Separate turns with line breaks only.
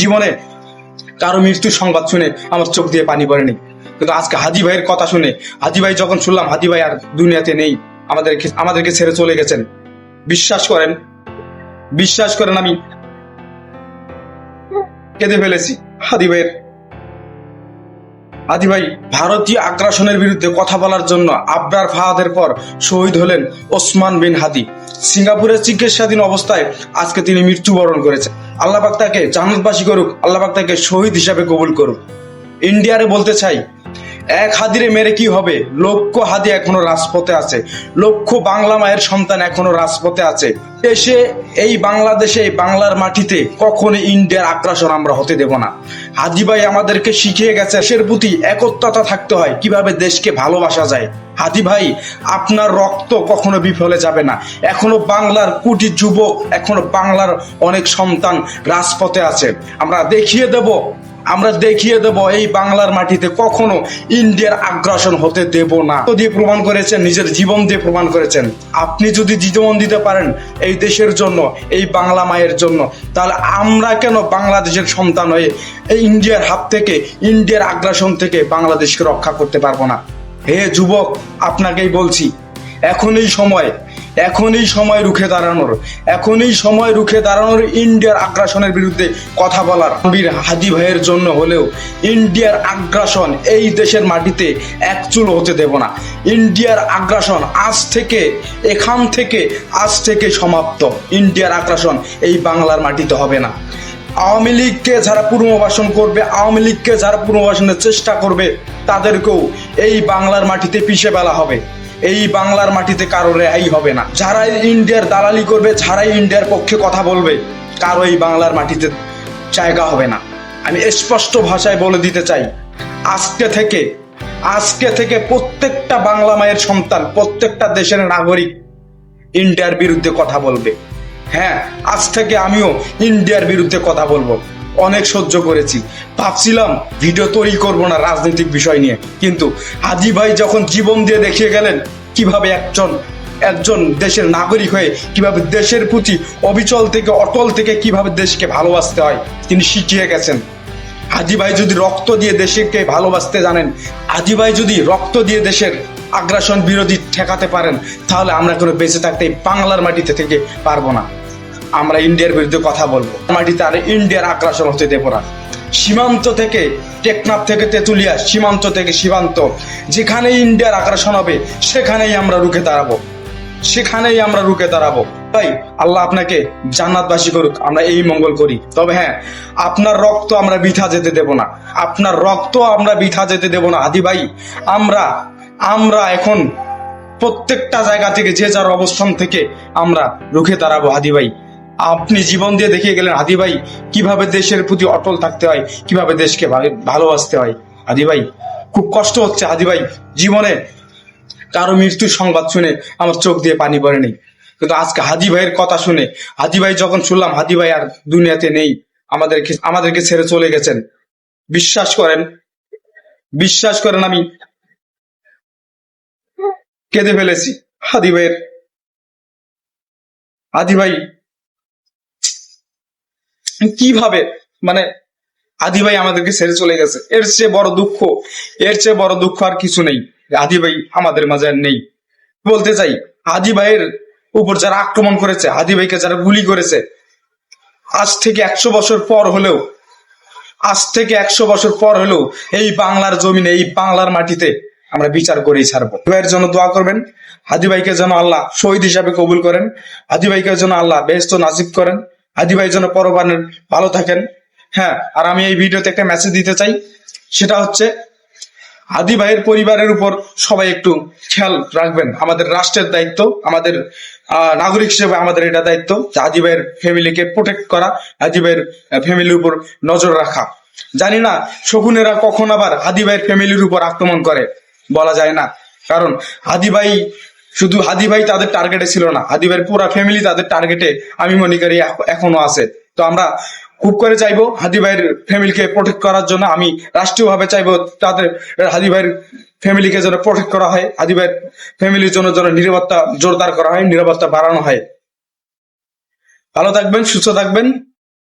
জীবনে কারও মৃত্যুর সংবাদ শুনে আমার চোখ দিয়ে পানি পড়েনি। কিন্তু আজকে হাজি ভাইয়ের কথা শুনে, হাজি ভাই যখন শুনলাম, হাজি ভাই আর দুনিয়াতে নেই, আমাদেরকে আমাদেরকে ছেড়ে চলে গেছেন। বিশ্বাস করেন বিশ্বাস করেন আমি কেঁদে ফেলেছি হাদি ভাইয়ের হাদি ভাই, ভারতীয় আগ্রাসনের বিরুদ্ধে কথা বলার জন্য আবরার ফাহাদের পর শহীদ হলেন ওসমান বিন হাদি। সিঙ্গাপুরের চিকিৎসাধীন অবস্থায় আজকে তিনি মৃত্যুবরণ করেছেন। আল্লাহ পাক তাকে জান্নাতবাসী করুক, আল্লাহ পাক তাকে শহীদ হিসাবে কবুল করুক। ইন্ডিয়ারে বলতে চাই এক হাদিরে মেরে কি হবে? লক্ষ হাদি এখনও রাজপথে আছে। লক্ষ বাংলা মায়ের সন্তান এখনও রাজপথে আছে। দেশে এই বাংলাদেশে, এই বাংলার মাটিতে কখনো ইন্ডিয়ার আগ্রাসন আমরা হতে দেব না। হাজি ভাই আমাদেরকে শিখিয়ে গেছে, দেশের প্রতি একত্রতা থাকতে হয়, কীভাবে দেশকে ভালোবাসা যায়। হাদি ভাই, আপনার রক্ত কখনো বিফলে যাবে না। এখনও বাংলার কোটি যুবক, এখনও বাংলার অনেক সন্তান রাজপথে আছে। আমরা দেখিয়ে দেব আমরা দেখিয়ে দেব এই বাংলার মাটিতে কখনো ইন্ডিয়ার আগ্রাসন হতে দেব না। তো দিয়ে প্রমাণ করেছেন, নিজের জীবন দিয়ে প্রমাণ করেছেন। আপনি যদি জীবন দিতে পারেন এই দেশের জন্য, এই বাংলা মায়ের জন্য, তাহলে আমরা কেন বাংলাদেশের সন্তান হয়ে এই ইন্ডিয়ার হাত থেকে, ইন্ডিয়ার আগ্রাসন থেকে বাংলাদেশকে রক্ষা করতে পারব না? হে যুবক, আপনাকেই বলছি এখনই সময় এখনই সময় রুখে দাঁড়ানোর, এখনই সময় রুখে দাঁড়ানোর ইন্ডিয়ার আগ্রাসনের বিরুদ্ধে কথা বলার। বীর হাদি ভাইয়ের জন্য হলেও ইন্ডিয়ার আগ্রাসন এই দেশের মাটিতে একচুল হতে দেব না। ইন্ডিয়ার আগ্রাসন আজ থেকে, এখান থেকে, আজ থেকে সমাপ্ত। ইন্ডিয়ার আগ্রাসন এই বাংলার মাটিতে হবে না। আওয়ামী লীগকে যারা পুনর্বাসন করবে, আওয়ামী লীগকে যারা পুনর্বাসনের চেষ্টা করবে, তাদেরকেও এই বাংলার মাটিতে পিষে ফেলা হবে। এই বাংলার মাটিতে কারও রেহাই হবে না। যারাই ইন্ডিয়ার দালালি করবে, যারাই ইন্ডিয়ার পক্ষে কথা বলবে, কারও এই বাংলার মাটিতে জায়গা হবে না। আমি স্পষ্ট ভাষায় বলে দিতে চাই, আজকে থেকে আজকে থেকে প্রত্যেকটা বাংলা মায়ের সন্তান, প্রত্যেকটা দেশের নাগরিক ইন্ডিয়ার বিরুদ্ধে কথা বলবে। হ্যাঁ আজ থেকে আমিও ইন্ডিয়ার বিরুদ্ধে কথা বলব। অনেক সহ্য করেছি। ভাবছিলাম ভিডিও তৈরি করব না রাজনৈতিক বিষয় নিয়ে। কিন্তু হাজি ভাই যখন জীবন দিয়ে দেখিয়ে গেলেন কীভাবে একজন একজন দেশের নাগরিক হয়ে কীভাবে দেশের প্রতি অবিচল থেকে, অটল থেকে কীভাবে দেশকে ভালোবাসতে হয়, তিনি শিখিয়ে গেছেন। হাজি ভাই যদি রক্ত দিয়ে দেশকে ভালোবাসতে জানেন, হাজি ভাই যদি রক্ত দিয়ে দেশের আগ্রাসন বিরোধী ঠেকাতে পারেন, তাহলে আমরা কোনো বেঁচে থাকতে বাংলার মাটিতে থেকে পারব না। আমরা ইন্ডিয়ার বিরুদ্ধে কথা বলব। মাটিতে আর ইন্ডিয়ার আগ্রাসন হতে দেবো না। সীমান্ত থেকে টেকনাফ থেকে তেঁতুলিয়া, সীমান্ত থেকে সীমান্ত। যেখানেই ইন্ডিয়ার আগ্রাসন হবে, সেখানেই আমরা রুখে দাঁড়াবো। সেখানেই আমরা রুখে দাঁড়াবো। তাই আল্লাহ আপনাকে জান্নাতবাসী করুক, আমরা এই মঙ্গল করি। তবে হ্যাঁ আপনার রক্ত আমরা বিঠা যেতে দেব না। আপনার রক্ত আমরা বিঠা যেতে দেব না। আদি ভাই, আমরা আমরা এখন প্রত্যেকটা জায়গা থেকে যে যার অবস্থান থেকে আমরা রুখে দাঁড়াবো। হাদি ভাই আপনি জীবন দিয়ে দেখিয়ে গেলেন হাদি ভাই, কীভাবে দেশের প্রতি অটল থাকতে হয়? কীভাবে দেশকে ভালো- ভালোবাসতে হয়? হাদি ভাই, খুব কষ্ট হচ্ছে হাদি ভাই। জীবনে কারও মৃত্যুর সংবাদ শুনে আমার চোখ দিয়ে পানি পড়েনি। কিন্তু আজকে হাজি ভাইয়ের কথা শুনে হাজি ভাই যখন শুনলাম হাজি ভাই আর দুনিয়াতে নেই, আমাদেরকে আমাদেরকে ছেড়ে চলে গেছেন। বিশ্বাস করেন বিশ্বাস করেন আমি কেঁদে ফেলেছি হাদি ভাইয়ের। হাদি ভাই কীভাবে? মানে আদি ভাই আমাদেরকে ছেড়ে চলে গেছে। এর চেয়ে বড় দুঃখ, এর চেয়ে বড় দুঃখ আর কিছু নেই। আদি ভাই আমাদের মাঝে আর নেই। বলতে চাই, আদি ভাইয়ের উপর যারা আক্রমণ করেছে, আদি ভাইকে যারা গুলি করেছে, আজ থেকে একশো বছর পর হলেও, আজ থেকে একশো বছর পর হলেও এই বাংলার জমিনে, এই বাংলার মাটিতে আমরা বিচার করেই ছাড়বো। ভাইয়ের জন্য দোয়া করবেন। হাদি ভাইকে যেন আল্লাহ শহীদ হিসাবে কবুল করেন। হাদি ভাইকে যেন আল্লাহ বেহস্ত নাজিব করেন। হাদি ভাই যেন পরবানের ভালো থাকেন। হ্যাঁ আর আমি এই ভিডিওতে একটা মেসেজ দিতে চাই। সেটা হচ্ছে হাদি ভাইয়ের পরিবারের উপর সবাই একটু খেয়াল রাখবেন। আমাদের রাষ্ট্রের দায়িত্ব, আমাদের নাগরিক হিসেবে আমাদের এটা দায়িত্ব যে হাদি ভাইয়ের ফ্যামিলিকে প্রোটেক্ট করা হাদি ভাইয়ের ফ্যামিলির উপর নজর রাখা। জানি না, শকুনেরা কখন আবার হাদি ভাইয়ের ফ্যামিলির উপর আক্রমণ করে, বলা যায় না। কারণ হাদি ভাই শুধু হাদি ভাই তাদের টার্গেটে ছিল না। হাদি ভাইয়ের পুরা ফ্যামিলি তাদের টার্গেটে আমি মনে করি এখনও আছে। তো আমরা খুব করে চাইব হাদি ভাইয়ের ফ্যামিলিকে প্রোটেক্ট করার জন্য। আমি রাষ্ট্রীয়ভাবে চাইব তাদের, হাদি ভাইয়ের ফ্যামিলিকে যেন প্রোটেক্ট করা হয়। হাদি ভাইয়ের ফ্যামিলির জন্য যেন নিরাপত্তা জোরদার করা হয়, নিরাপত্তা বাড়ানো হয়। ভালো থাকবেন, সুস্থ থাকবেন।